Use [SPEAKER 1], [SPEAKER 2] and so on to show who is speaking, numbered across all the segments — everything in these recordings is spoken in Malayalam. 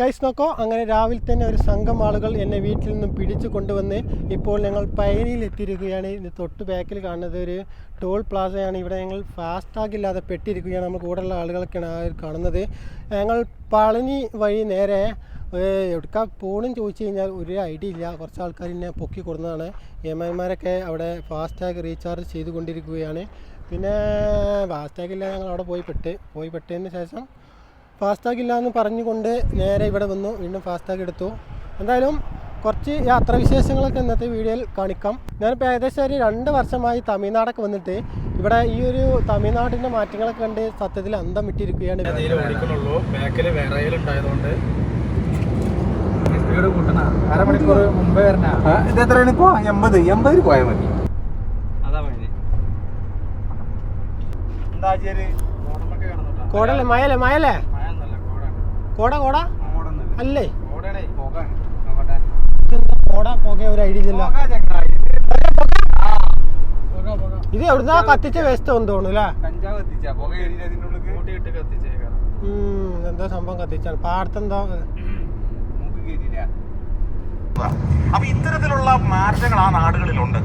[SPEAKER 1] കൈസ് നോക്കോ അങ്ങനെ രാവിലെ തന്നെ ഒരു സംഘം ആളുകൾ എന്നെ വീട്ടിൽ നിന്നും പിടിച്ചു കൊണ്ടുവന്ന് ഇപ്പോൾ ഞങ്ങൾ പയനിയിൽ എത്തിയിരിക്കുകയാണ്. ഇത് തൊട്ട് ബാക്കിൽ കാണുന്നത് ഒരു ടോൾ പ്ലാസയാണ് ഇവിടെ ഞങ്ങൾ ഫാസ്റ്റാഗ് ഇല്ലാതെ പെട്ടിരിക്കുകയാണ്. നമ്മൾ കൂടെയുള്ള ആളുകളൊക്കെയാണ് കാണുന്നത്. ഞങ്ങൾ പളനി വഴി നേരെ എവിടേക്കാ പോകണം ചോദിച്ചു കഴിഞ്ഞാൽ ഒരു ഐഡിയ ഇല്ല. കുറച്ച് ആൾക്കാർ എന്നെ പൊക്കി കൊടുക്കുന്നതാണ് എമാന്മാരൊക്കെ അവിടെ ഫാസ്റ്റാഗ് റീചാർജ് ചെയ്തുകൊണ്ടിരിക്കുകയാണ്. പിന്നെ ഫാസ്റ്റാഗ് ഇല്ല ഞങ്ങൾ അവിടെ പോയി പെട്ട് പോയി പെട്ടതിന് ശേഷം ഫാസ്ടാഗ് ഇല്ലയെന്ന് എന്ന് പറഞ്ഞുകൊണ്ട് നേരെ ഇവിടെ വന്നു വീണ്ടും ഫാസ്റ്റാഗ് എടുത്തു. എന്തായാലും കുറച്ച് യാത്രാ വിശേഷങ്ങളൊക്കെ ഇന്നത്തെ വീഡിയോയിൽ കാണിക്കാം. ഞാനിപ്പോൾ ഏകദേശം ഒരു രണ്ട് വർഷമായി തമിഴ്നാടൊക്കെ വന്നിട്ട് ഇവിടെ ഈ ഒരു തമിഴ്നാടിന്റെ മാറ്റങ്ങളൊക്കെ കണ്ട് സത്യത്തിൽ അന്തം ഇട്ടിരിക്കുകയാണ്
[SPEAKER 2] ഇതിൽ ഓടിക്കണുള്ളൂ ബാക്കിൽ വിറയൽ ഉണ്ടായതുകൊണ്ട്. സ്പീഡ് കൂട്ടണ. അരമണിക്കൂർ മുമ്പേ വരണ.
[SPEAKER 3] ഇത് എത്രയാണ്? ഇപ്പോ എൺപത്. എൺപതിന് പോയാൽ മതി.
[SPEAKER 2] അതാ മതി
[SPEAKER 3] എന്താ
[SPEAKER 1] കോടല്ലേ മയല്ലേ മയല്ലേ? കോട കോട? അല്ലേ? കോട പോകെ ഒരു ഐഡിയ
[SPEAKER 2] ഇല്ല
[SPEAKER 1] ഇത് എവിടുന്നാ കത്തിച്ച വേസ്റ്റ് എന്ന് തോന്നുന്നു എന്തോ സംഭവം കത്തിച്ചാണ്? പാടത്തെന്തോ?
[SPEAKER 4] അപ്പൊ ഇത്തരത്തിലുള്ള മാറ്റങ്ങൾ ആ നാടുകളിലുണ്ട്.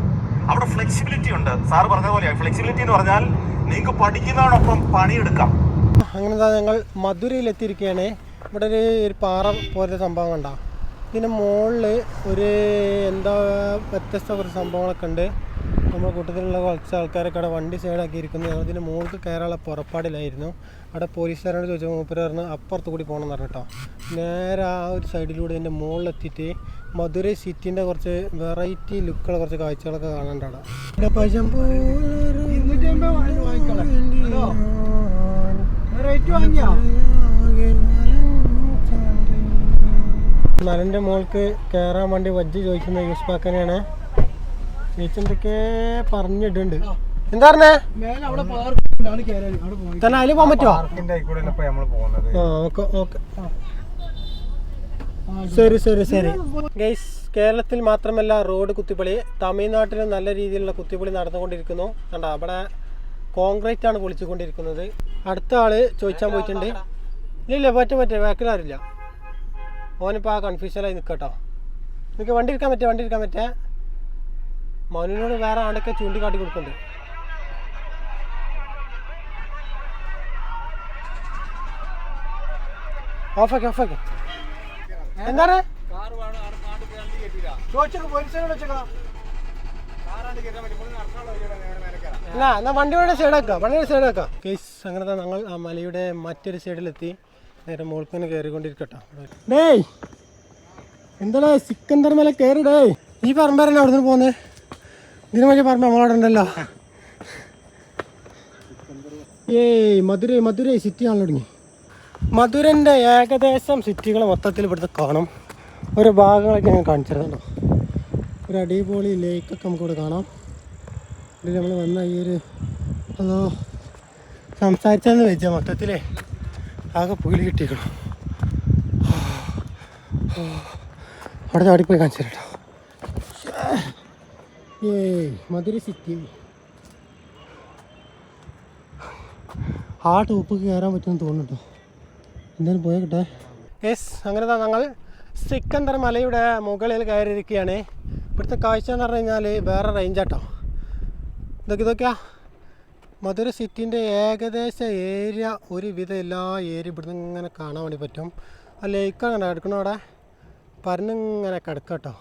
[SPEAKER 4] അവിടെ ഫ്ലെക്സിബിലിറ്റി ഉണ്ട്. സാർ പറഞ്ഞ പോലെ ഫ്ലെക്സിബിലിറ്റി എന്ന് പറഞ്ഞാൽ നിങ്ങൾക്ക് പഠിക്കുന്നതോടൊപ്പം പണിയെടുക്കാം.
[SPEAKER 1] അങ്ങനെ ദാ ഞങ്ങൾ മധുരയിൽ എത്തിയിരിക്കുകയാണ് ഇവിടെ ഒരു ഒരു പാറ പോലത്തെ സംഭവം കണ്ട. ഇതിന്റെ മുകളിൽ ഒരു എന്താ വ്യത്യസ്ത കുറച്ച് സംഭവങ്ങളൊക്കെ ഉണ്ട്. നമ്മുടെ കൂട്ടത്തിലുള്ള കുറച്ച് ആൾക്കാരൊക്കെ അവിടെ വണ്ടി സൈഡാക്കി ഇരിക്കുന്നു. ഞങ്ങൾ ഇതിന്റെ മുകളിൽ കയറാനുള്ള പുറപ്പാടിലായിരുന്നു അവിടെ പോലീസുകാരോട് ചോദിച്ചാൽ മൂപ്പര് പറഞ്ഞു അപ്പുറത്ത് കൂടി പോകണം എന്ന് പറഞ്ഞിട്ടോ. നേരെ ആ ഒരു സൈഡിലൂടെ ഇതിന്റെ മുകളിലെത്തിയിട്ട് മധുരൈ സിറ്റിന്റെ കുറച്ച് വെറൈറ്റി ലുക്കുള്ള കുറച്ച് കാഴ്ചകളൊക്കെ കാണാണ്ട് അവിടെ. വാങ്ങിയോ? പശമ്പൂ മലന്റെ മോൾക്ക് കയറാൻ വേണ്ടി വജ്ജ് ചോദിക്കുന്ന യൂസ്പാക്കനെയാണ് ചേച്ചി എന്തൊക്കെ പറഞ്ഞിട്ടുണ്ട്. എന്താ പറഞ്ഞേ? തന്നെ അതിൽ പോകാൻ പറ്റുമോ ഓക്കെ ശരി ശരി ശരി. ഗൈസ് കേരളത്തിൽ മാത്രമല്ല റോഡ് കുത്തിപ്പൊളി. തമിഴ്നാട്ടിൽ നല്ല രീതിയിലുള്ള കുത്തിപ്പൊളി നടന്നുകൊണ്ടിരിക്കുന്നു. കണ്ട അവിടെ കോൺക്രീറ്റ് ആണ് പൊളിച്ചുകൊണ്ടിരിക്കുന്നത്. അടുത്ത ആൾ ചോദിച്ചാൻ പോയിട്ടുണ്ട്. ഇല്ല ഇല്ല പറ്റ പറ്റേ. ബാക്കിലാരില്ല ഓനിപ്പോൾ ആ കൺഫ്യൂഷനായി നിൽക്കട്ടോ നിനക്ക് വണ്ടി എടുക്കാൻ പറ്റേ വണ്ടി എടുക്കാൻ പറ്റേ മനുവിനോട് വേറെ ആണ്ടൊക്കെ ചൂണ്ടിക്കാട്ടി കൊടുക്കുന്നുണ്ട് ഓഫാക്കി ഓഫാക്കി. എന്താണ്?
[SPEAKER 3] കയറാം
[SPEAKER 1] എന്നാ എന്നാ വണ്ടിയുടെ സൈഡ് വെക്കാം വണ്ടിയുടെ സൈഡ് വെക്കാം കേസ് അങ്ങനെ ഞങ്ങൾ ആ മലയുടെ മറ്റൊരു സൈഡിലെത്തി നേരെ മുകൾക്കിങ്ങനെ കയറിക്കൊണ്ടിരിക്കട്ടോ ഡേയ് എന്താടാ സിക്കന്തർ മല കയറി ഡേയ്. ഈ പറമ്പരന്നെ അവിടെ നിന്ന് പോന്ന്? ഇതിനു വലിയ പറമ്പ് നമ്മളവിടെ ഉണ്ടല്ലോ. ഏയ് മധുരൈ മധുരൈ സിറ്റി ആണല്ലോ തുടങ്ങി. മധുരന്റെ ഏകദേശം സിറ്റികൾ മൊത്തത്തിൽ ഇവിടുത്തെ കാണും. ഒരു ഭാഗങ്ങളൊക്കെ ഞാൻ കാണിച്ചിരുന്നല്ലോ ഒരു അടിപൊളി ലേക്കൊക്കെ നമുക്കിവിടെ കാണാം. ഇതിൽ നമ്മൾ വന്ന ഈ ഒരു അതോ സംസാരിച്ചെന്ന് വെച്ചാൽ മൊത്തത്തിലേ. ആകെ പുകിൽ കിട്ടിക്കണം അവിടെ ചാടിപ്പോയി കാണിച്ചു കേട്ടോ. ഏയ് മധുര സിറ്റി ആ ടോപ്പ് കയറാൻ പറ്റുമെന്ന് തോന്നുന്നുണ്ടോ. എന്തായാലും പോയാൽ കിട്ടെ യെസ് അങ്ങനെ ദാ ഞങ്ങൾ സിക്കന്ദർ മലയുടെ മുകളിൽ കയറിയിരിക്കുകയാണ്. ഇവിടുത്തെ കാഴ്ച എന്ന് പറഞ്ഞു കഴിഞ്ഞാൽ വേറെ റേഞ്ചാട്ടോ ഇതൊക്കെ ഇതൊക്കെയാ? മധുര സിറ്റിന്റെ ഏകദേശ ഏരിയ ഒരുവിധം എല്ലാ ഏരിയ ഇവിടുന്ന് ഇങ്ങനെ കാണാൻ വേണ്ടി പറ്റും. ആ ലേക്കാണ് കിടക്കണോ അവിടെ? പരന്നിങ്ങനെ കിടക്കുക കേട്ടോ.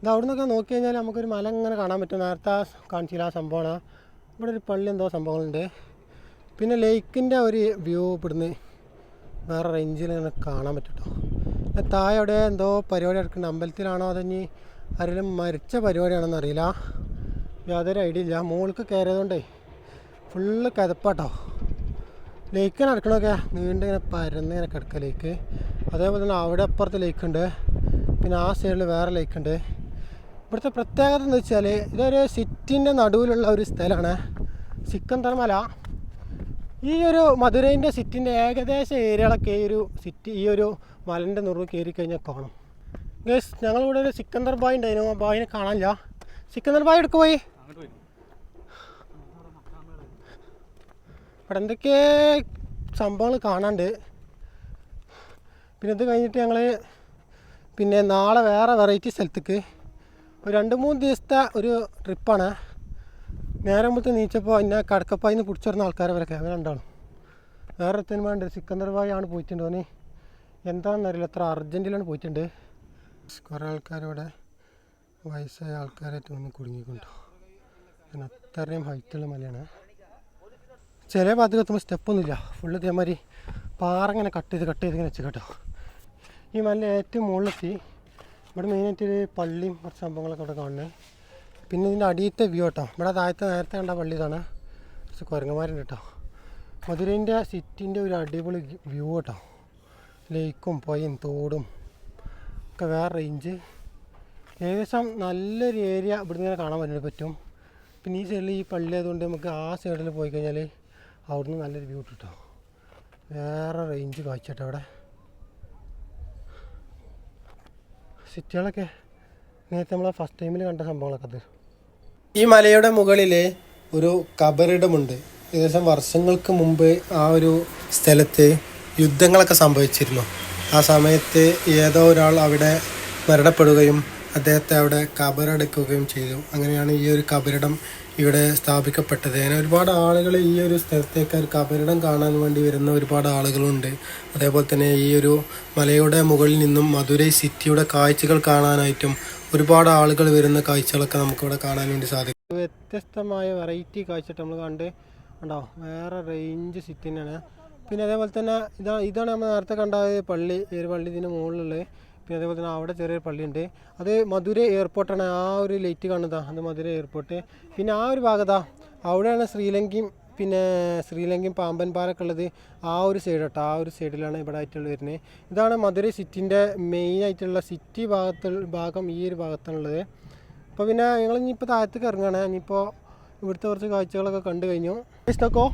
[SPEAKER 1] ഇത് അവിടെ നിന്നൊക്കെ നോക്കി കഴിഞ്ഞാൽ നമുക്കൊരു മല ഇങ്ങനെ കാണാൻ പറ്റും. നേരത്തെ കാണിച്ചില്ല ആ സംഭവമാണ്. ഇവിടെ ഒരു പള്ളി എന്തോ സംഭവങ്ങളുണ്ട്. പിന്നെ ലേക്കിന്റെ ഒരു വ്യൂ ഇവിടുന്ന് വേറെ റേഞ്ചിൽ ഇങ്ങനെ കാണാൻ പറ്റും കേട്ടോ. താഴെ അവിടെ എന്തോ പരിപാടി നടക്കുന്നുണ്ട്. അമ്പലത്തിലാണോ അതഞ്ഞി ആരെങ്കിലും മരിച്ച പരിപാടിയാണെന്ന് അറിയില്ല. യാതൊരു ഐഡിയ ഇല്ല. മുകൾക്ക് കയറിയതുകൊണ്ടേ ഫുള്ള് കതപ്പാട്ടോ ലേക്ക് നടക്കണമൊക്കെ നീണ്ടിങ്ങനെ പരന്ന് ഇങ്ങനെ കിടക്കുക ലേക്ക് അതേപോലെ തന്നെ അവിടെ അപ്പുറത്ത് ലേക്ക് ഉണ്ട്. പിന്നെ ആ സൈഡിൽ വേറെ ലേക്ക് ഉണ്ട്. ഇവിടുത്തെ പ്രത്യേകത എന്ന് വെച്ചാൽ ഇതൊരു സിറ്റിന്റെ നടുവിലുള്ള ഒരു സ്ഥലമാണ്. സിക്കന്തർമല ഈ ഒരു മധുരൈന്റെ സിറ്റിന്റെ ഏകദേശം ഏരിയകളൊക്കെ ഈ ഒരു സിറ്റി ഈ ഒരു മലന്റെ നുറുവ് കയറി കഴിഞ്ഞാൽ കാണും. ഗേസ് ഞങ്ങളിവിടെ ഒരു സിക്കന്ദർ ബായ് ഉണ്ടായിരുന്നു ആ ബായിനെ കാണാനില്ല സിക്കന്ദർ ബായ് എടുക്ക് പോയി
[SPEAKER 3] അങ്ങോട്ട് പോയി
[SPEAKER 1] ഇവിടെ എന്തൊക്കെ സംഭവങ്ങൾ കാണാണ്ട്. പിന്നെ ഇത് കഴിഞ്ഞിട്ട് ഞങ്ങൾ പിന്നെ നാളെ വേറെ വെറൈറ്റി സ്ഥലത്തേക്ക് ഒരു രണ്ട് മൂന്ന് ദിവസത്തെ ഒരു ട്രിപ്പാണ് നേരം മുത്ത് നീച്ചപ്പോൾ എന്നെ കടക്കപ്പായിന്ന് പിടിച്ചിരുന്ന വരെ അങ്ങനെ ഉണ്ടാവും വേറെ ഒരുത്തനും വേണ്ട സിക്കന്ദർ ബായി ആണ് പോയിട്ടുണ്ട് ഓന്. എന്താണെന്നറിയില്ല എത്ര അർജന്റിലാണ് പോയിട്ടുണ്ട്. കുറേ ആൾക്കാരിവിടെ വയസ്സായ ആൾക്കാരായിട്ട് വന്ന് കുടുങ്ങിക്കൊണ്ടു. അത്രയും ഹൈറ്റുള്ള മലയാണ്. ചില ഭാഗത്ത് എത്തുമ്പോൾ സ്റ്റെപ്പൊന്നുമില്ല ഫുള്ള് ഇതേമാതിരി പാറ ഇങ്ങനെ കട്ട് ചെയ്ത് കട്ട് ചെയ്ത് ഇങ്ങനെ വെച്ച് കേട്ടോ. ഈ മല ഏറ്റവും മുകളിലെത്തി. ഇവിടെ മെയിനായിട്ട് ഒരു പള്ളിയും കുറച്ച് സംഭവങ്ങളൊക്കെ ഇവിടെ കാണുന്നത് പിന്നെ ഇതിന്റെ അടിയത്തെ വ്യൂ കേട്ടോ. ഇവിടെ താഴത്തെ നേരത്തെ കണ്ട പള്ളി ഇതാണ്. കുറച്ച് കുരങ്ങന്മാരുണ്ട് കേട്ടോ. മധുരേന്റെ സിറ്റിന്റെ ഒരു അടിപൊളി വ്യൂ കേട്ടോ. ലേക്കും പുഴയും തോടും ഒക്കെ വേറെ റേഞ്ച് ഏകദേശം നല്ലൊരു ഏരിയ ഇവിടെ നിന്ന് കാണാൻ പറ്റും പിന്നെ ഈ സൈഡിൽ ഈ പള്ളി ആയതുകൊണ്ട് നമുക്ക് ആ സൈഡിൽ പോയി കഴിഞ്ഞാൽ അവിടുന്ന് നല്ലൊരു വ്യൂ കിട്ടും വേറെ റേഞ്ച് കാഴ്ചട്ടെ അവിടെ. സിറ്റികളൊക്കെ നേരത്തെ നമ്മൾ ഫസ്റ്റ് ടൈമിൽ കണ്ട സംഭവങ്ങളൊക്കെ അത്. ഈ മലയുടെ മുകളിൽ ഒരു കബറിടമുണ്ട്. ഏകദേശം വർഷങ്ങൾക്ക് മുമ്പ് ആ ഒരു സ്ഥലത്ത് യുദ്ധങ്ങളൊക്കെ സംഭവിച്ചിരുന്നു. ആ സമയത്ത് ഏതോ ഒരാൾ അവിടെ മരണപ്പെടുകയും അദ്ദേഹത്തെ അവിടെ കബറടക്കുകയും ചെയ്തു. അങ്ങനെയാണ് ഈ ഒരു കബറിടം ഇവിടെ സ്ഥാപിക്കപ്പെട്ടത്. അങ്ങനെ ഒരുപാട് ആളുകൾ ഈ ഒരു സ്ഥലത്തേക്ക് ഒരു കബറിടം കാണാൻ വേണ്ടി വരുന്ന ഒരുപാട് ആളുകളുണ്ട്. അതേപോലെ തന്നെ ഈ ഒരു മലയുടെ മുകളിൽ നിന്നും മധുരൈ സിറ്റിയുടെ കാഴ്ചകൾ കാണാനായിട്ടും ഒരുപാട് ആളുകൾ വരുന്ന കാഴ്ചകളൊക്കെ നമുക്കിവിടെ കാണാൻ വേണ്ടി സാധിക്കും. വ്യത്യസ്തമായ വെറൈറ്റി കാഴ്ച നമ്മൾ കണ്ട് ഉണ്ടോ വേറെ റേഞ്ച് സിറ്റിനാണ് പിന്നെ അതേപോലെ തന്നെ ഇതാ ഇതാണ് നമ്മൾ നേരത്തെ കണ്ട പള്ളി ഈ ഒരു പള്ളി ഇതിന് മുകളിലുള്ളത്. പിന്നെ അതേപോലെ തന്നെ അവിടെ ചെറിയൊരു പള്ളിയുണ്ട്. അത് മധുര എയർപോർട്ടാണ് ആ ഒരു ലൈറ്റ് കാണുന്നതാ അത് മധുര എയർപോർട്ട്. പിന്നെ ആ ഒരു ഭാഗത്താ അവിടെയാണ് ശ്രീലങ്കയും പിന്നെ ശ്രീലങ്കയും പാമ്പൻ പാലൊക്കെ ഉള്ളത്. ആ ഒരു സൈഡ് കേട്ടോ ആ ഒരു സൈഡിലാണ് ഇവിടെ ആയിട്ടുള്ള വരുന്നത്. ഇതാണ് മധുര സിറ്റിന്റെ മെയിൻ ആയിട്ടുള്ള സിറ്റി ഭാഗത്ത് ഭാഗം ഈ ഒരു ഭാഗത്താണുള്ളത്. അപ്പോൾ പിന്നെ ഞങ്ങൾ ഇനിയിപ്പോൾ താഴത്തേക്ക് ഇറങ്ങുകയാണ്. ഇനിയിപ്പോൾ ഇവിടുത്തെ കുറച്ച് കാഴ്ചകളൊക്കെ കണ്ടു കഴിഞ്ഞു. ഇഷ്ടക്കോ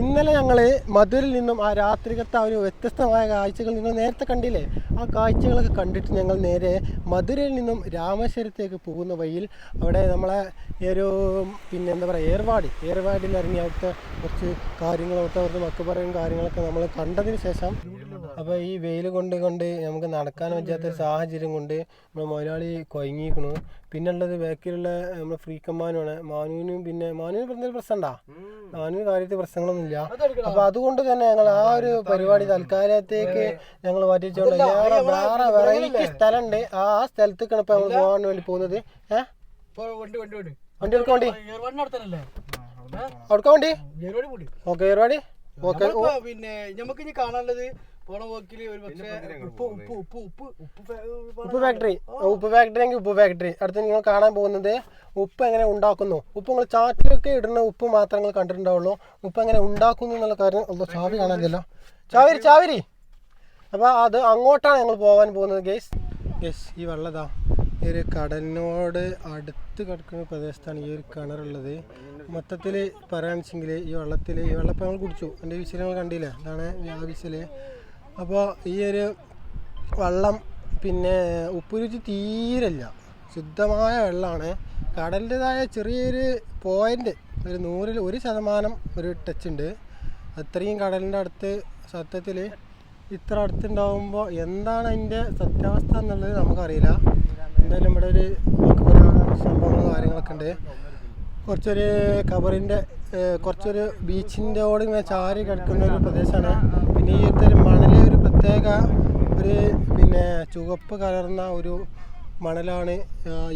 [SPEAKER 1] ഇന്നലെ ഞങ്ങൾ മധുരിൽ നിന്നും ആ രാത്രികത്തെ ഒരു വ്യത്യസ്തമായ കാഴ്ചകൾ നിങ്ങൾ നേരത്തെ കണ്ടില്ലേ? ആ കാഴ്ചകളൊക്കെ കണ്ടിട്ട് ഞങ്ങൾ നേരെ മധുരയിൽ നിന്നും രാമേശ്വരത്തേക്ക് പോകുന്ന വഴിയിൽ അവിടെ നമ്മളെ ഒരു പിന്നെ എന്താ പറയുക ഏർവാടി. ഏർവാടിയിൽ ഇറങ്ങി അവിടുത്തെ കുറച്ച് കാര്യങ്ങൾ അവിടുത്തെ അവിടുത്തെ മക്കപ്പറയും കാര്യങ്ങളൊക്കെ നമ്മൾ കണ്ടതിന് ശേഷം അപ്പോൾ ഈ വെയിൽ കൊണ്ട് കൊണ്ട് നമുക്ക് നടക്കാൻ പറ്റാത്തൊരു സാഹചര്യം കൊണ്ട് നമ്മുടെ മുതലാളി കൊയങ്ങിക്കണു പിന്നെ ഉള്ളത് ബാക്കിലുള്ള നമ്മുടെ ഫ്രീക്കമ്മാനുമാണ് മാനുവിനും പിന്നെ മാനുവിന് എന്തെങ്കിലും പ്രശ്നമുണ്ടാ? മാനുവിന് കാര്യത്തിൽ പ്രശ്നങ്ങളൊന്നുമില്ല. അപ്പൊ അതുകൊണ്ട് തന്നെ ഞങ്ങൾ ആ ഒരു പരിപാടി തൽക്കാലത്തേക്ക് ഞങ്ങൾ മാറ്റിച്ചുകൊണ്ട് വേറെ വേറെ വെറൈറ്റി സ്ഥലമുണ്ട് ആ സ്ഥലത്തേക്കാണ് ഇപ്പൊ പോകാൻ വേണ്ടി പോകുന്നത്. ഏഹ്
[SPEAKER 3] വണ്ടി വണ്ടി വണ്ടി.
[SPEAKER 1] വണ്ടി എടുക്കാൻ വേണ്ടി? എടുക്കാൻ വേണ്ടി
[SPEAKER 3] ഏർവാടി
[SPEAKER 1] ഓക്കെ പരിപാടി ഓക്കെ
[SPEAKER 3] പിന്നെ നമുക്ക് ഇനി കാണാനുള്ളത് പോണ ഒരു പക്ഷേ ഉപ്പ് ഉപ്പ് ഉപ്പ് ഉപ്പ് ഉപ്പ്
[SPEAKER 1] ഫാക്ടറി ഉപ്പ് ഫാക്ടറി എങ്കിൽ ഉപ്പ് ഫാക്ടറി അടുത്ത് നിങ്ങൾ കാണാൻ പോകുന്നത് ഉപ്പ് എങ്ങനെ ഉണ്ടാക്കുന്നു? ഉപ്പ് നിങ്ങൾ ചാറ്റിലൊക്കെ ഇടുന്ന ഉപ്പ് മാത്രമേ നിങ്ങൾ കണ്ടിട്ടുണ്ടാവുള്ളൂ. ഉപ്പ് എങ്ങനെ ഉണ്ടാക്കുന്നു എന്നുള്ള കാര്യം ചാവി കാണാൻ ചാവരി ചാവരി അപ്പോൾ അത് അങ്ങോട്ടാണ് ഞങ്ങൾ പോകാൻ പോകുന്നത് ഗേസ് ഗേസ് ഈ വെള്ളതാ. ഈ ഒരു കടലിനോട് അടുത്ത് കിടക്കുന്ന പ്രദേശത്താണ് ഈ ഒരു കിണറുള്ളത്. മൊത്തത്തിൽ പറയുകയാണെന്ന് വെച്ചെങ്കിൽ ഈ വെള്ളത്തിൽ ഈ വെള്ളം ഇപ്പോൾ ഞങ്ങൾ കുടിച്ചു. എന്റെ വിശൽ ഞങ്ങൾ കണ്ടില്ല? അതാണ് ആ വിശൽ അപ്പോൾ ഈ ഒരു വെള്ളം പിന്നെ ഉപ്പ് രുചി തീരല്ല ശുദ്ധമായ വെള്ളമാണ്. കടലിന്റെതായ ചെറിയൊരു പോയിന്റ് ഒരു നൂറിൽ ഒരു ശതമാനം ഒരു ടച്ച് ഉണ്ട്. അത്രയും കടലിന്റെ അടുത്ത് സത്യത്തിൽ ഇത്ര അടുത്തുണ്ടാവുമ്പോൾ എന്താണ് അതിന്റെ സത്യാവസ്ഥ എന്നുള്ളത് നമുക്കറിയില്ല. എന്തായാലും ഇവിടെ ഒരു സംഭവങ്ങളും കാര്യങ്ങളൊക്കെ ഉണ്ട്. കുറച്ചൊരു കബറിന്റെ കുറച്ചൊരു ബീച്ചിന്റെ ഓട് ഇങ്ങനെ ചാരി കിടക്കുന്ന ഒരു പ്രദേശമാണ്. പിന്നെ ഈ ഒരു മണലിൽ ഒരു പ്രത്യേക ഒരു പിന്നെ ചുവപ്പ് കലർന്ന ഒരു മണലാണ്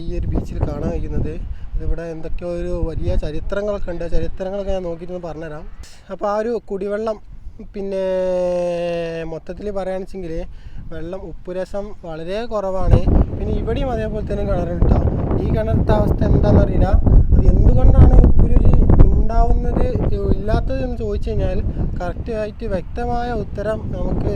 [SPEAKER 1] ഈ ഒരു ബീച്ചിൽ കാണാൻ കഴിയുന്നത്. ഇതിവിടെ എന്തൊക്കെയോ ഒരു വലിയ ചരിത്രങ്ങളൊക്കെ ഉണ്ട്. ചരിത്രങ്ങളൊക്കെ ഞാൻ നോക്കിയിട്ടൊന്ന് പറഞ്ഞുതരാം. അപ്പോൾ ആ ഒരു കുടിവെള്ളം പിന്നെ മൊത്തത്തിൽ പറയുകയാണെന്നുവെച്ചെങ്കിൽ വെള്ളം ഉപ്പുരസം വളരെ കുറവാണ്. പിന്നെ ഇവിടെയും അതേപോലെ തന്നെ കിണറുണ്ടാവും ഈ കിണറിന്റെ അവസ്ഥ എന്താണെന്ന് അറിയില്ല അത് എന്തുകൊണ്ടാണ് ഉപ്പുരുചി ഉണ്ടാവുന്നത് ഇല്ലാത്തത് എന്ന് ചോദിച്ചു കഴിഞ്ഞാൽ കറക്റ്റായിട്ട് വ്യക്തമായ ഉത്തരം നമുക്ക്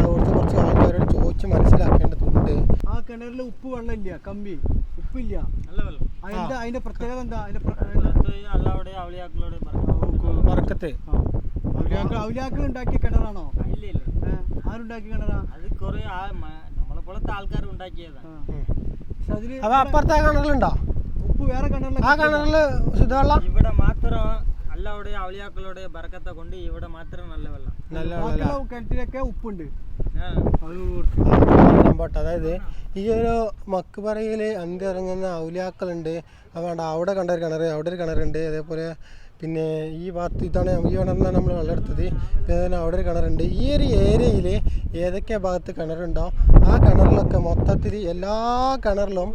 [SPEAKER 1] അവിടുത്തെ കുറച്ച് ആൾക്കാരോട് ചോദിച്ച് മനസ്സിലാക്കേണ്ടതുണ്ട്.
[SPEAKER 3] ആ കിണറിൽ ഉപ്പ് വെള്ളമില്ല കമ്പി. ഉപ്പില്ല.
[SPEAKER 2] നല്ല വെള്ളം.
[SPEAKER 3] അതിന്റെ അതിന്റെ പ്രത്യേകത എന്താ? അതിന്റെ പ്ര- ഔലിയാക്കൾ ഔലിയാക്കൾ ഉണ്ടാക്കിയ കിണറാണോ?
[SPEAKER 2] ഇല്ല ഇല്ല.
[SPEAKER 3] ഏ, ആരുണ്ടാക്കിയ കിണറാ?
[SPEAKER 2] അത് കുറെ നമ്മളെ പോലത്തെ ആൾക്കാർ ഉണ്ടാക്കിയതാണ്
[SPEAKER 1] അപ്പോൾ അപ്പുറത്തെ കിണറിലുണ്ടോ?
[SPEAKER 3] ഉപ്പ് വേറെ കിണറിൽ
[SPEAKER 1] ആ കിണറിൽ ശുദ്ധവെള്ളം?
[SPEAKER 2] ഇവിടെ മാത്രം അല്ലാവിടെ ഔലിയാക്കളുടെ ബറക്കത്തെ കൊണ്ട് ഇവിടെ മാത്രം നല്ല വെള്ളം.
[SPEAKER 1] നല്ല
[SPEAKER 3] കിണറ്റിലൊക്കെ ഉപ്പുണ്ട്.
[SPEAKER 1] സംഭവം അതായത് ഈ ഒരു മക്ബറയിൽ അന്തി ഇറങ്ങുന്ന ഔലിയാക്കളുണ്ട്. അതുകൊണ്ട് അവിടെ കണ്ട ഒരു കിണർ അവിടെ ഒരു കിണറുണ്ട്. അതേപോലെ പിന്നെ ഈ ഭാഗത്ത് ഇതാണ് ഈ കിണറിനാണ് നമ്മൾ വെള്ളമെടുത്തത് പിന്നെ അതിന് അവിടെ ഒരു കിണറുണ്ട്. ഈ ഒരു ഏരിയയിൽ ഏതൊക്കെ ഭാഗത്ത് കിണറുണ്ടോ ആ കിണറിലൊക്കെ മൊത്തത്തിൽ എല്ലാ കിണറിലും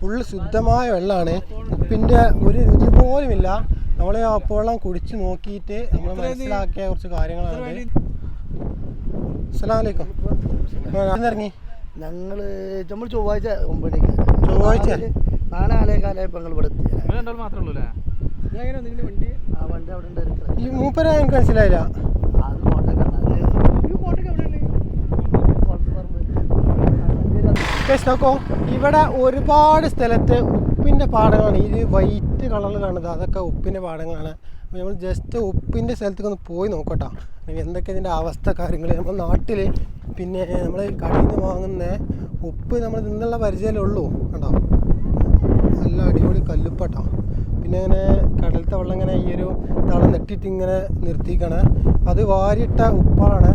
[SPEAKER 1] ഫുൾ ശുദ്ധമായ വെള്ളമാണ്. ഉപ്പിന്റെ ഒരു രുചി പോലുമില്ല. നമ്മൾ അപ്പോഴെല്ലാം കുടിച്ച് നോക്കിയിട്ട് നമ്മൾ മനസ്സിലാക്കിയ കുറച്ച് കാര്യങ്ങളാണ് അസ്സലാമു അലൈക്കും ഇറങ്ങി
[SPEAKER 3] ഞങ്ങൾ നമ്മൾ ചൊവ്വാഴ്ച ഒമ്പതേക്ക്
[SPEAKER 1] ചൊവ്വാഴ്ച?
[SPEAKER 3] നാളെ ആലേക്കാലായപ്പോ ഞങ്ങൾ ഇവിടെ എത്തി
[SPEAKER 2] മാത്രമേ ഉള്ളൂ അല്ലേ?
[SPEAKER 3] ഞാൻ വണ്ടി അവിടെ ഉണ്ടായിരുന്നു
[SPEAKER 1] ഈ മൂപ്പര എനിക്ക് മനസ്സിലായില്ല. നോക്കോ ഇവിടെ ഒരുപാട് സ്ഥലത്ത് ഉപ്പിന്റെ പാടങ്ങളാണ്. ഇത് വൈറ്റ് കളറിൽ കാണുന്നത് അതൊക്കെ ഉപ്പിന്റെ പാടങ്ങളാണ്. അപ്പോൾ നമ്മൾ ജസ്റ്റ് ഉപ്പിന്റെ സ്ഥലത്തേക്ക് ഒന്ന് പോയി നോക്കട്ടോ. എന്തൊക്കെ ഇതിന്റെ അവസ്ഥ കാര്യങ്ങൾ നമ്മൾ നാട്ടിൽ പിന്നെ നമ്മൾ കടയിൽ നിന്ന് വാങ്ങുന്ന ഉപ്പ് നമ്മൾ നിന്നുള്ള പരിചയമല്ലേ ഉള്ളൂ. കണ്ടോ? നല്ല അടിപൊളി കല്ലുപ്പട്ടോ. പിന്നെ ഇങ്ങനെ കടലത്തെ വെള്ളം ഇങ്ങനെ ഈ ഒരു തളം നെട്ടിട്ട് ഇങ്ങനെ നിർത്തിക്കണേ അത് വാരിയിട്ട ഉപ്പാണ്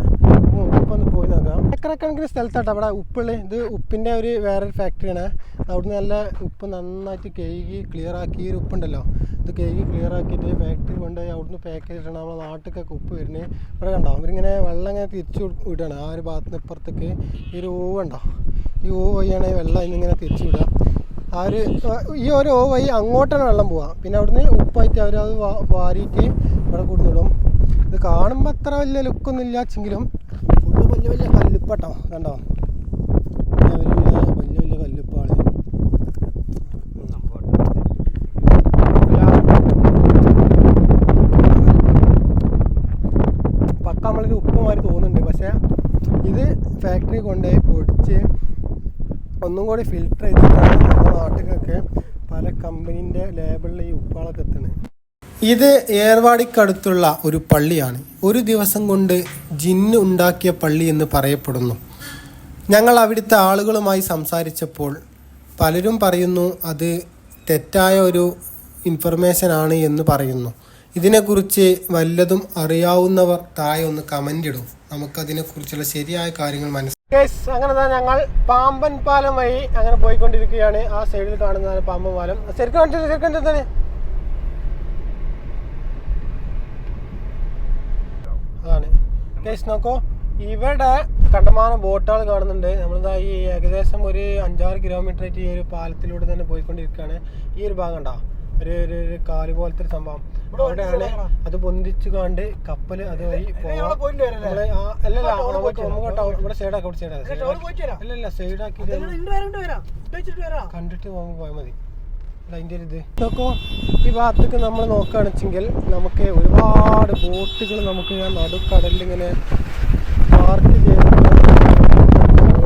[SPEAKER 1] ഉപ്പൊന്ന് പോയി നോക്കാം. ഏക്കറക്കണക്കിന് സ്ഥലത്താട്ടോ അവിടെ ഉപ്പുള്ളി. ഇത് ഉപ്പിന്റെ ഒരു വേറൊരു ഫാക്ടറിയാണ്. അവിടുന്ന് നല്ല ഉപ്പ് നന്നായിട്ട് കഴുകി ക്ലിയർ ആക്കി. ഈ ഒരു ഉപ്പുണ്ടല്ലോ. ഇത് കഴുകി ക്ലിയർ ആക്കിയിട്ട് ഫാക്ടറി കൊണ്ടുപോയി അവിടുന്ന് പാക്ക് ചെയ്തിട്ടാണ് നമ്മുടെ നാട്ടിലേക്കൊക്കെ ഉപ്പ് വരുന്നത് ഇവിടെ കണ്ടോ? അവരിങ്ങനെ വെള്ളം ഇങ്ങനെ തിരിച്ചു വിടുകയാണ് ആ ഒരു ഭാഗത്തിന് ഇപ്പുറത്തേക്ക് ഈ ഒരു ഉണ്ടോ ഈ ഓവ് വഴിയാണ് വെള്ളം ഇന്നിങ്ങനെ തിരിച്ചു വിടുക. ഒരു ഈ ഒരു ഓ വഴി അങ്ങോട്ടാണ് വെള്ളം പോവുക പിന്നെ അവിടുന്ന് ഉപ്പായിട്ട് അവർ അത് വാരിയിട്ട് ഇവിടെ കൊടുന്നിടും ഇത് കാണുമ്പോൾ അത്ര വലിയ ലുക്കൊന്നും ഇല്ലാച്ചെങ്കിലും ഫുള്ള് വലിയ വലിയ കല്ലുപ്പട്ടോ കണ്ടോ? വലിയ വലിയ കല്ലുപ്പാണ്. പക്ക നമ്മളൊരു ഉപ്പ് തോന്നുന്നുണ്ട്. പക്ഷേ ഇത് ഫാക്ടറി കൊണ്ടുപോയി പൊടിച്ച് ഒന്നും കൂടി ഫിൽട്ടർ ചെയ്തിട്ടാണ് നമ്മുടെ നാട്ടിലൊക്കെ പല കമ്പനീന്റെ ലേബിളിൽ ഈ ഉപ്പുകളൊക്കെ എത്തുന്നത് ഇത് ഏർവാടിക്കടുത്തുള്ള ഒരു പള്ളിയാണ്. ഒരു ദിവസം കൊണ്ട് ജിന്ന് ഉണ്ടാക്കിയ പള്ളി എന്ന് പറയപ്പെടുന്നു. ഞങ്ങൾ അവിടുത്തെ ആളുകളുമായി സംസാരിച്ചപ്പോൾ പലരും പറയുന്നു അത് തെറ്റായ ഒരു ഇൻഫർമേഷൻ ആണ് എന്ന് പറയുന്നു. ഇതിനെക്കുറിച്ച് വല്ലതും അറിയാവുന്നവർ താഴെ ഒന്ന് കമന്റ് ഇടും. നമുക്കതിനെക്കുറിച്ചുള്ള ശരിയായ കാര്യങ്ങൾ മനസ്സിലാക്കാം അങ്ങനെ തന്നെ ഞങ്ങൾ പാമ്പൻ പാലം വഴി അങ്ങനെ പോയിക്കൊണ്ടിരിക്കുകയാണ്. ആ സൈഡിൽ കാണുന്നതാണ് പാമ്പൻ പാലം. ശരിക്കും ശരിക്കും അതാണ്. കേസ് നോക്കോ. ഇവിടെ കണ്ടമാനം ബോട്ടുകൾ കാണുന്നുണ്ട്. നമ്മളിതാ ഈ ഏകദേശം ഒരു അഞ്ചാറ് കിലോമീറ്റർ ആയിട്ട് ഈ ഒരു പാലത്തിലൂടെ തന്നെ പോയിക്കൊണ്ടിരിക്കുകയാണ്. ഈ ഒരു ഭാഗം ഉണ്ടോ ഒരു ഒരു ഒരു കാൽ പോലത്തെ ഒരു സംഭവം. അവിടെയാണ് അത് പൊന്തിച്ചു കണ്ട് കപ്പൽ അത് വഴി ഇവിടെ സൈഡാക്കി സൈഡാക്കി അല്ലല്ല സൈഡാക്കി കണ്ടിട്ട് പോയാൽ മതി. അതിന്റെ അതിന്റെ ഒരു ഇത്. നോക്കോ ഈ ഭാഗത്തേക്ക് നമ്മൾ നോക്കുകയാണെച്ചെങ്കിൽ നമുക്ക് ഒരുപാട് ബോട്ടുകൾ നമുക്ക് ആ നടുക്കടലിൽ ഇങ്ങനെ പാർക്ക് ചെയ്ത് കാണാൻ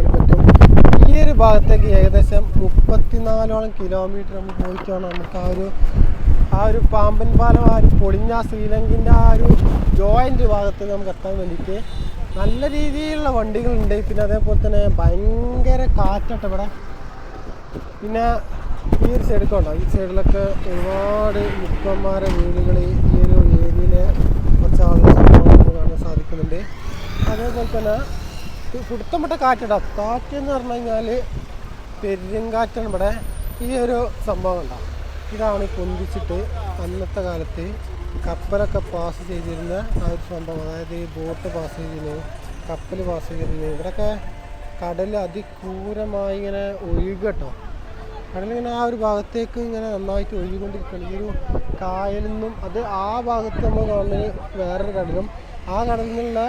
[SPEAKER 1] പറ്റും ഈ ഒരു ഭാഗത്തേക്ക് ഏകദേശം മുപ്പത്തിനാലോളം കിലോമീറ്റർ നമ്മൾ പോയിട്ട് നമുക്ക് ആ ഒരു ആ ഒരു പാമ്പൻ പാലം ആ ഒരു പൊളിഞ്ഞ ശ്രീലങ്കിന്റെ ആ ഒരു ജോയിന്റ് ഭാഗത്ത് നമുക്ക് എത്താൻ വേണ്ടിയിട്ട് നല്ല രീതിയിലുള്ള വണ്ടികളുണ്ട്. പിന്നെ അതേപോലെ തന്നെ ഭയങ്കര കാറ്റട്ടെ ഇവിടെ. പിന്നെ ഈ ഒരു ഉണ്ടോ ഈ സൈഡിലൊക്കെ ഒരുപാട് മുക്കന്മാരെ വീടുകൾ ഈ ഒരു ഏരിയയിലെ കുറച്ച് ആളുകൾ കാണാൻ സാധിക്കുന്നുണ്ട്. അതേപോലെ തന്നെ ഈ പിടുത്തപ്പെട്ട കാറ്റിടാം. കാറ്റ് എന്ന് പറഞ്ഞു കഴിഞ്ഞാൽ പെരുങ്കാറ്റാണ് ഇവിടെ. ഈ ഒരു സംഭവം ഉണ്ടാവും ഇതാണ് കൊന്തിച്ചിട്ട് അന്നത്തെ കാലത്ത് കപ്പലൊക്കെ പാസ് ചെയ്തിരുന്ന ആ ഒരു സംഭവം. അതായത് ഈ ബോട്ട് പാസ് ചെയ്തിരുന്നു കപ്പൽ പാസ് ചെയ്തിരുന്നു. ഇവിടെയൊക്കെ കടൽ അതിക്രൂരമായി ഇങ്ങനെ ഒഴുകട്ടോ കടലിങ്ങനെ ആ ഒരു ഭാഗത്തേക്ക് ഇങ്ങനെ നന്നായിട്ട് ഒഴുകിക്കൊണ്ടിരിക്കുകയാണ്. ഈ ഒരു കായലിൽ നിന്നും അത് ആ ഭാഗത്ത് നമ്മൾ കാണുന്നത് വേറൊരു കടലും. ആ കടലിൽ നിന്നുള്ള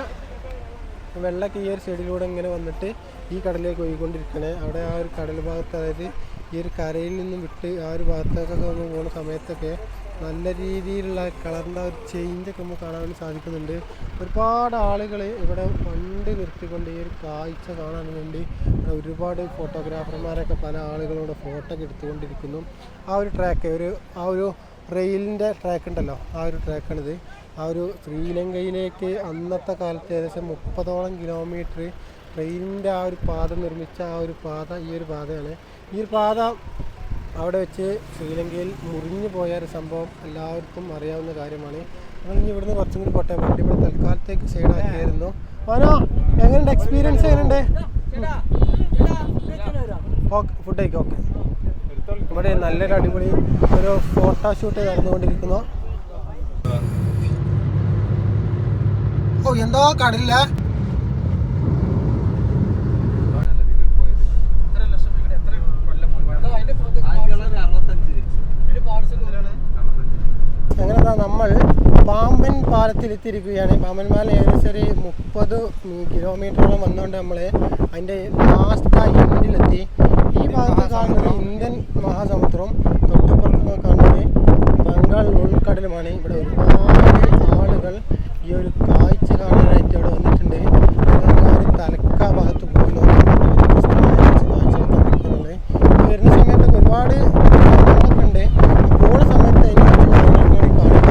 [SPEAKER 1] വെള്ളമൊക്കെ ഈ ഒരു സൈഡിലൂടെ ഇങ്ങനെ വന്നിട്ട് ഈ കടലിലേക്ക് ഒഴുകിക്കൊണ്ടിരിക്കണേ. അവിടെ ആ ഒരു കടൽ ഭാഗത്ത് അതായത് ഈ ഒരു കരയിൽ നിന്നും വിട്ട് ആ ഒരു ഭാഗത്തേക്കൊക്കെ ഒന്ന് പോകുന്ന സമയത്തൊക്കെ നല്ല രീതിയിലുള്ള കളറിന്റെ ഒരു ചേഞ്ചൊക്കെ നമുക്ക് കാണാൻ വേണ്ടി സാധിക്കുന്നുണ്ട്. ഒരുപാട് ആളുകൾ ഇവിടെ വണ്ടി നിർത്തിക്കൊണ്ട് ഈ ഒരു കാഴ്ച കാണാൻ വേണ്ടി ഒരുപാട് ഫോട്ടോഗ്രാഫർമാരൊക്കെ പല ആളുകളോട് ഫോട്ടോ ഒക്കെ എടുത്തുകൊണ്ടിരിക്കുന്നു. ആ ഒരു ട്രാക്ക് ഒരു ആ ഒരു റെയിലിന്റെ ട്രാക്ക് ഉണ്ടല്ലോ ആ ഒരു ട്രാക്കാണിത് ആ ഒരു ശ്രീലങ്കയിലേക്ക് അന്നത്തെ കാലത്ത് ഏകദേശം മുപ്പതോളം കിലോമീറ്റർ ട്രെയിനിന്റെ ആ ഒരു പാത നിർമ്മിച്ച ആ ഒരു പാത ഈ ഒരു പാതയാണ്. ഈ ഒരു പാത അവിടെ വെച്ച് ശ്രീലങ്കയിൽ മുറിഞ്ഞു പോയ ഒരു സംഭവം എല്ലാവർക്കും അറിയാവുന്ന കാര്യമാണ്. നമ്മൾ ഇനി ഇവിടുന്ന് കുറച്ചും കൂടി പോട്ടെ. വണ്ടി ഇവിടെ തൽക്കാലത്തേക്ക് സൈഡാക്കിയായിരുന്നു മനോ എങ്ങനെയുണ്ട്? എക്സ്പീരിയൻസ് എങ്ങനെയുണ്ട്? ഓക്കെ ഫുഡ് കഴിക്കാം ഓക്കെ. ഇവിടെ നല്ലൊരു അടിപൊളി ഒരു ഫോട്ടോ ഫോട്ടോഷൂട്ട് നടന്നുകൊണ്ടിരിക്കുന്നു. ഓ എന്തോ കടലില്ല നമ്മൾ പാമ്പൻ പാലത്തിലെത്തിയിരിക്കുകയാണ് പാമ്പൻ പാലം ഏകദേശം ഒരു മുപ്പത് കിലോമീറ്ററോളം വന്നുകൊണ്ട് നമ്മൾ അതിന്റെ ലാസ്റ്റ് എൻഡിലെത്തി. ഈ ഭാഗത്ത് കാണുന്നത് ഇന്ത്യൻ മഹാസമുദ്രം. തൊട്ടപ്പുറത്ത് കാണുന്നത് ബംഗാൾ ഉൾക്കടലുമാണ്. ഇവിടെ ഒരുപാട് ആളുകൾ ഈ ഒരു കാഴ്ച കാണാനായിട്ട് ഇവിടെ വന്നിട്ടുണ്ട് ഇതൊക്കെ ഒരു തലക്ക ഭാഗത്ത് പോയി നോക്കുമ്പോൾ വ്യത്യസ്തമായ കുറച്ച് കാഴ്ചകൾ കണ്ടിരിക്കുന്നുള്ളത് ഈ വരുന്ന സമയത്തൊക്കെ ഒരുപാട് സംഭവങ്ങളൊക്കെ ഉണ്ട് പോണ സമയത്ത് അതിനെ കുറച്ച് കാര്യങ്ങൾ കൂടി കാണുക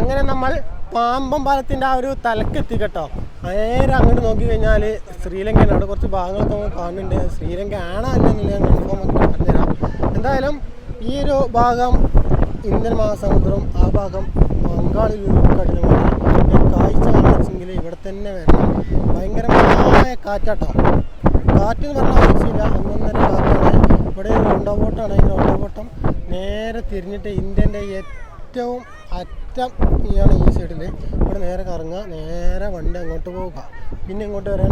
[SPEAKER 1] അങ്ങനെ നമ്മൾ പാമ്പം പാലത്തിന്റെ ആ ഒരു തലക്കെത്തി കേട്ടോ. നേരെ അങ്ങോട്ട് നോക്കി കഴിഞ്ഞാൽ ശ്രീലങ്കയാണ്. അവിടെ കുറച്ച് ഭാഗങ്ങളൊക്കെ നമുക്ക് കാണുന്നുണ്ട്. ശ്രീലങ്ക ആണോ അല്ലെന്നില്ല പറഞ്ഞുതരാം. എന്തായാലും ഈ ഒരു ഭാഗം ഇന്ത്യൻ മഹാസമുദ്രം ആ ഭാഗം ബംഗാളിൽ ഉൾക്കടലുമാണ് ഞാൻ കാഴ്ച കാണിച്ചെങ്കിൽ ഇവിടെ തന്നെ വരണം. ഭയങ്കരമായ കാറ്റാട്ടോ. കാറ്റ് എന്ന് പറഞ്ഞാൽ ആവശ്യമില്ല. ഒന്നൊന്നര കാറ്റാണ്. ഇവിടെ ഒരു റൗണ്ടോബോട്ടാണ് ഈ റൗണ്ടോബോട്ടം നേരെ തിരിഞ്ഞിട്ട് ഇന്ത്യന്റെ ഏറ്റവും അറ്റം ഇയാൾ ഈ സൈഡിൽ ഇവിടെ നേരെ കറങ്ങുക നേരെ വണ്ടി അങ്ങോട്ട് പോവുക. പിന്നെ ഇങ്ങോട്ട് വരാൻ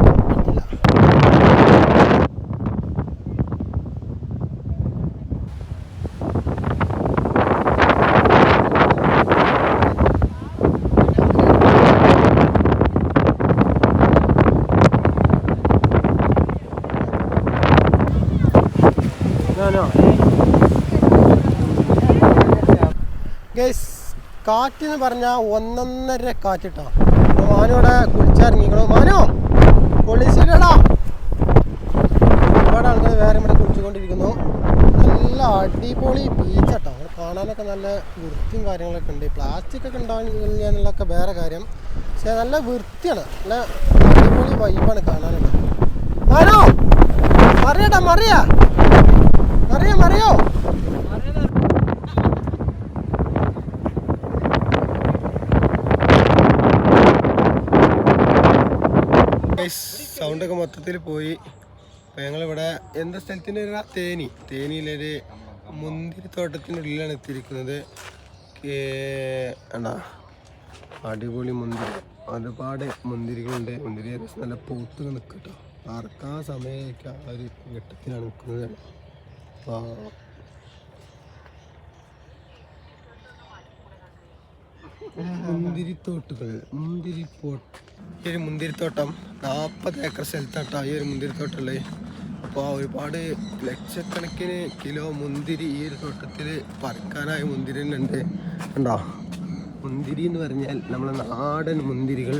[SPEAKER 1] കാറ്റ് എന്ന് പറഞ്ഞാൽ ഒന്നൊന്നര കാറ്റിട്ടോ. അപ്പോൾ മാനോടെ കുളിച്ചിറങ്ങിക്കണോ മാനോ? കുളിച്ചിട്ടടാ ഒരുപാട് ആൾക്കാർ വേറെ ഇവിടെ കുളിച്ചുകൊണ്ടിരിക്കുന്നു. നല്ല അടിപൊളി ബീച്ചാട്ടോ. അവിടെ കാണാനൊക്കെ നല്ല വൃത്തിയും കാര്യങ്ങളൊക്കെ ഉണ്ട്. പ്ലാസ്റ്റിക് ഒക്കെ ഉണ്ടാവില്ല എന്നുള്ളതൊക്കെ വേറെ കാര്യം. പക്ഷേ നല്ല വൃത്തിയാണ്. നല്ല അടിപൊളി വൈബാണ് കാണാനൊക്കെ. മാനോ? മറിയടാ മറിയാ. മറിയോ മറിയോ? സൗണ്ടൊക്കെ മൊത്തത്തിൽ പോയി. അപ്പോൾ ഞങ്ങളിവിടെ എന്താ സ്ഥലത്തിന്റെ ഒരു തേനി. തേനിയിലൊരു മുന്തിരിത്തോട്ടത്തിന്റെ ഉള്ളിലാണ് എത്തിയിരിക്കുന്നത് ഏ- അടിപൊളി മുന്തിരി. ഒരുപാട് മുന്തിരികളുണ്ട്. മുന്തിരി നല്ല പൂത്ത് നിൽക്കട്ടോ. അറക്കാൻ സമയമൊക്കെ ആ ഒരു ഘട്ടത്തിലാണ് നിൽക്കുന്നത്. ആ മുന്തിരിത്തോട്ടുകൾ മുന്തിരിപ്പോട്ട് ഈ ഒരു മുന്തിരിത്തോട്ടം നാൽപ്പത് ഏക്കർ സ്ഥലത്താട്ടോ ഈ ഒരു മുന്തിരിത്തോട്ടമുള്ളത് അപ്പോൾ ഒരുപാട് ലക്ഷക്കണക്കിന് കിലോ മുന്തിരി ഈ ഒരു തോട്ടത്തിൽ പറക്കാനായ മുന്തിരി തന്നെ ഉണ്ട്. മുന്തിരി എന്ന് പറഞ്ഞാൽ നമ്മളെ നാടൻ മുന്തിരികൾ.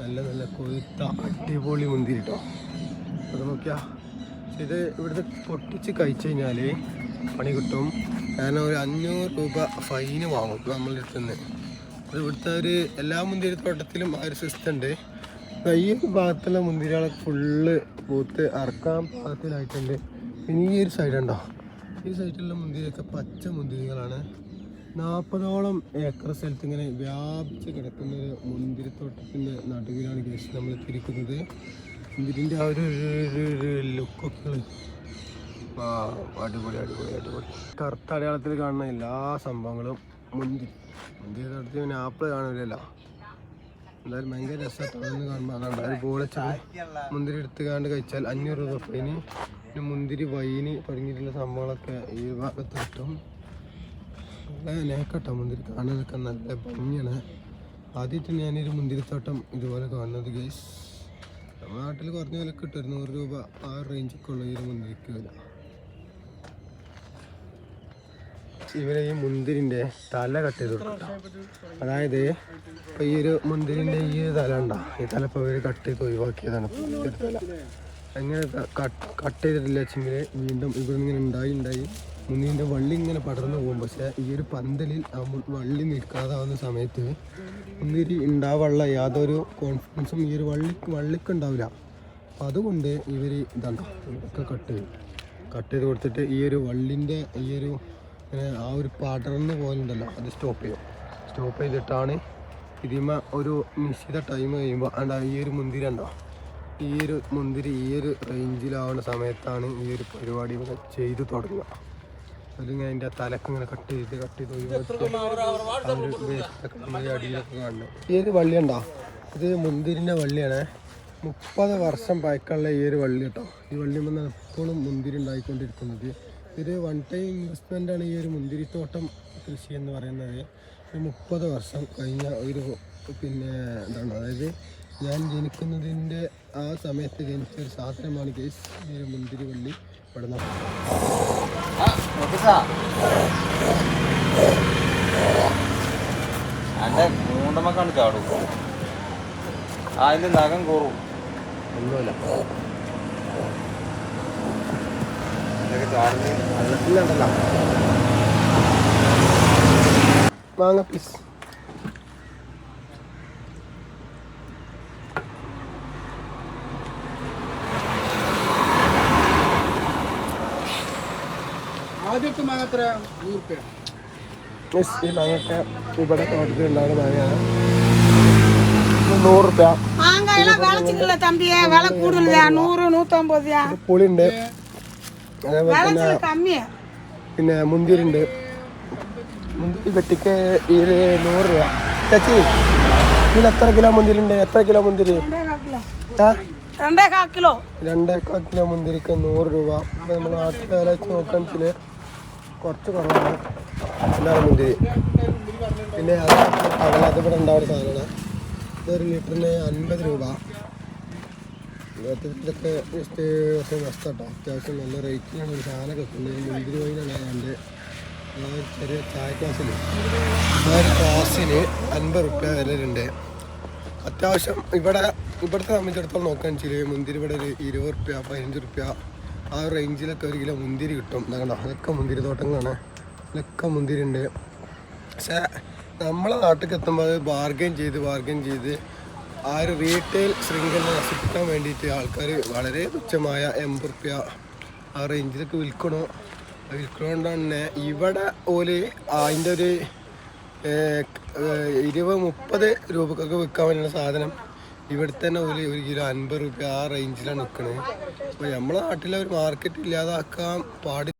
[SPEAKER 1] നല്ല നല്ല കൊഴുത്ത അടിപൊളി മുന്തിരി കേട്ടോ അത് നോക്കിയാ. ഇത് ഇവിടുത്തെ പൊട്ടിച്ച് കഴിച്ചു കഴിഞ്ഞാൽ പണി കിട്ടും. കാരണം ഒരു അഞ്ഞൂറ് രൂപ ഫൈന് വാങ്ങും നമ്മളുടെ നിന്ന് ഇവിടുത്തെ ഒരു എല്ലാ മുന്തിരി തോട്ടത്തിലും ആ ഒരു സിസ്റ്റം ഉണ്ട്. ഈ ഒരു ഭാഗത്തുള്ള മുന്തിരികളൊക്കെ ഫുള്ള് പൂത്ത് അറക്കാൻ പാകത്തിലായിട്ടുണ്ട്. പിന്നെ ഈ ഒരു സൈഡ് ഉണ്ടോ? ഈ സൈഡിലുള്ള മുന്തിരിയൊക്കെ പച്ച മുന്തിരികളാണ്. നാൽപ്പതോളം ഏക്കർ സ്ഥലത്ത് ഇങ്ങനെ വ്യാപിച്ച് കിടക്കുന്ന ഒരു മുന്തിരിത്തോട്ടത്തിന്റെ നടുവിലാണ് കേസ് നമ്മൾ തിരിക്കുന്നത് മുന്തിരിന്റെ ആ ഒരു ലുക്കൊക്കെ അടിപൊളി അടിപൊളി അടിപൊളി. കറുത്ത അടയാളത്തിൽ കാണുന്ന എല്ലാ സംഭവങ്ങളും മുന്തിരി മുന്തിരി തോട്ടത്തിൽ പിന്നെ ആപ്പിൾ കാണില്ലല്ലോ എന്തായാലും ഭയങ്കര രസമാണെന്ന് കാണുമ്പോൾ അതാണ് പോലെ ചായ മുന്തിരി എടുത്ത് കാണ്ട് കഴിച്ചാൽ അഞ്ഞൂറ് രൂപ ഫൈന് പിന്നെ മുന്തിരി വൈന് തുടങ്ങിയിട്ടുള്ള സംഭവങ്ങളൊക്കെ ഈ ഭാഗത്ത് കിട്ടും. നല്ല നേക്കട്ടോ മുന്തിരി. കാണാനൊക്കെ നല്ല ഭംഗിയാണ്. ആദ്യമായിട്ട് ഞാനൊരു മുന്തിരിത്തോട്ടം ഇതുപോലെ കാണുന്നത് ഗൈസ് നമ്മുടെ നാട്ടിൽ കുറഞ്ഞ വില കിട്ടും. ഒരു നൂറ് രൂപ ആ റേഞ്ചൊക്കെ ഉള്ള ഈ മുന്തിരിക്ക് വില. ഇവരെ ഈ മുന്തിരിന്റെ തല കട്ട് ചെയ്ത് കൊടുക്കാം അതായത് ഇപ്പൊ ഈ ഒരു മുന്തിരിന്റെ ഈ ഒരു തല ഉണ്ടോ ഈ തല ഇപ്പോൾ ഇവർ കട്ട് ചെയ്ത് ഒഴിവാക്കിയതാണ്. തല അങ്ങനെ കട്ട് ചെയ്തിട്ടില്ല വെച്ചെങ്കിൽ വീണ്ടും ഇവിടെ ഇങ്ങനെ ഉണ്ടായി ഉണ്ടായി. മുന്തിരിന്റെ വള്ളി ഇങ്ങനെ പടർന്നു പോകും. പക്ഷേ ഈ ഒരു പന്തലിൽ ആ വള്ളി നിൽക്കാതാവുന്ന സമയത്ത് മുന്തിരി ഉണ്ടാവാനുള്ള യാതൊരു കോൺഫിഡൻസും ഈ ഒരു വള്ളി വള്ളിക്ക് ഉണ്ടാവില്ല. അപ്പം അതുകൊണ്ട് ഇവർ ഇതാണ്ടോ ഇതൊക്കെ കട്ട് ചെയ്യും കട്ട് ചെയ്ത് കൊടുത്തിട്ട് ഈ ഒരു വള്ളിന്റെ ഈ ഒരു ഇങ്ങനെ ആ ഒരു പാട്ടറിന് പോലുണ്ടല്ലോ അത് സ്റ്റോപ്പ് ചെയ്യും. സ്റ്റോപ്പ് ചെയ്തിട്ടാണ് ഇതിമ ഒരു നിശ്ചിത ടൈം കഴിയുമ്പോൾ അണ്ട ഈ ഒരു മുന്തിരി ഉണ്ടോ ഈ ഒരു മുന്തിരി ഈ ഒരു റേഞ്ചിലാവുന്ന സമയത്താണ് ഈ ഒരു പരിപാടി ഇവിടെ ചെയ്ത് തുടങ്ങുക. അതിങ്ങനെ അതിന്റെ തലക്ക് ഇങ്ങനെ കട്ട് ചെയ്ത് കട്ട് ചെയ്ത് അടിയിലൊക്കെ കാണുന്നത്. ഈ ഒരു വള്ളി ഉണ്ടോ ഇത് മുന്തിരിന്റെ വള്ളിയാണ്. മുപ്പത് വർഷം പഴക്കമുള്ള ഈ ഒരു വള്ളി കേട്ടോ. ഈ വള്ളി വന്നാൽ എപ്പോഴും മുന്തിരി ഉണ്ടായിക്കൊണ്ടിരിക്കുന്നത്. ഒരു വൺ ടൈം ഇൻവെസ്റ്റ്മെന്റ് ആണ് ഈ ഒരു മുന്തിരിത്തോട്ടം കൃഷി എന്ന് പറയുന്നത്. ഒരു മുപ്പത് വർഷം കഴിഞ്ഞ ഒരു പിന്നെ എന്താണ് അതായത് ഞാൻ ജനിക്കുന്നതിന്റെ ആ സമയത്ത് ജനിച്ച ഒരു സാധനമാണ് കേസ് ഈ ഒരു മുന്തിരി വള്ളി
[SPEAKER 5] അന്റെ മൂണ്ടമ്മക്കാണ് ചാടും. അതിന്റെ നഖം കൂറും.
[SPEAKER 1] ഒന്നുമില്ല. ഇതൊക്കെ ചാടുന്ന വെള്ളത്തിലുണ്ടല്ലോ വാങ്ങ പ്ലീസ്
[SPEAKER 3] ആദ്യത്തെ മാങ്ങ എത്ര നൂറ് രൂപ
[SPEAKER 1] മിസ് ഈ മാങ്ങയൊക്കെ ഇവിടെ തോട്ടത്തിൽ ഉണ്ടാകുന്ന മാങ്ങയാണ്. നൂറ് രൂപ അതേപോലെ പിന്നെ മുന്തിരിണ്ട്. മുന്തിരി പെട്ടിക്ക് ഇത് നൂറ് രൂപ. ചേച്ചി ഇതിൽ എത്ര കിലോ മുന്തിരിണ്ട്? എത്ര കിലോ മുന്തിരി?
[SPEAKER 6] രണ്ടേക്കാ
[SPEAKER 1] കിലോ? കിലോ മുന്തിരിക്ക് നൂറ് രൂപ. അപ്പം നമ്മൾ നാട്ടിലെ വില വെച്ച് നോക്കുകയാണെങ്കിൽ കുറച്ച് കുറവാണ്. എന്നാണ് മുന്തിരി. പിന്നെ അത് അവിടെ ഉണ്ടാവുന്ന സാധനമാണ്. ഇതൊരു ലിറ്ററിന് അൻപത് രൂപ. ഇതൊക്കെ കുറച്ച് നഷ്ടട്ടോ അത്യാവശ്യം നല്ല റേറ്റിലാണ് ഒരു സാധനം കിട്ടുന്നത്. മുന്തിരി വൈനാണ് എന്റെ ചെറിയ ചായ ക്ലാസ്സിൽ. ഒരു ക്ലാസ്സിന് അൻപത് റുപ്യ വിലയുണ്ട് അത്യാവശ്യം ഇവിടെ ഇവിടുത്തെ സംബന്ധിച്ചിടത്തോളം നോക്കാൻ വെച്ചാൽ മുന്തിരി ഇവിടെ ഒരു ഇരുപത് റുപ്യ പതിനഞ്ച് റുപ്യ ആ റേഞ്ചിലൊക്കെ ഒരു കിലോ മുന്തിരി കിട്ടും. ഇതാകണം അതൊക്കെ മുന്തിരി തോട്ടങ്ങളാണ്. ഇതിലൊക്കെ മുന്തിരി ഉണ്ട് പക്ഷേ നമ്മളെ നാട്ടിലേക്ക് എത്തുമ്പോൾ അത് ബാർഗെയിൻ ചെയ്ത് ബാർഗെയിൻ ചെയ്ത് ആ ഒരു റീറ്റെയിൽ ശൃംഖല നശിപ്പിക്കാൻ വേണ്ടിയിട്ട് ആൾക്കാർ വളരെ തുച്ഛമായ എൺപത് റുപ്യ ആ റേഞ്ചിലൊക്കെ വിൽക്കണോ. വിൽക്കണോണ്ടാണ് തന്നെ ഇവിടെ ഓൽ അതിന്റെ ഒരു ഇരുപത് മുപ്പത് രൂപക്കൊക്കെ വിൽക്കാൻ വേണ്ടിയുള്ള സാധനം ഇവിടെ തന്നെ ഒരു ഒരു കിലോ അൻപത് റുപ്യ ആ റേഞ്ചിലാണ് നിൽക്കുന്നത് അപ്പോൾ നമ്മളെ നാട്ടിലെ ഒരു മാർക്കറ്റ് ഇല്ലാതാക്കാൻ പാടില്ല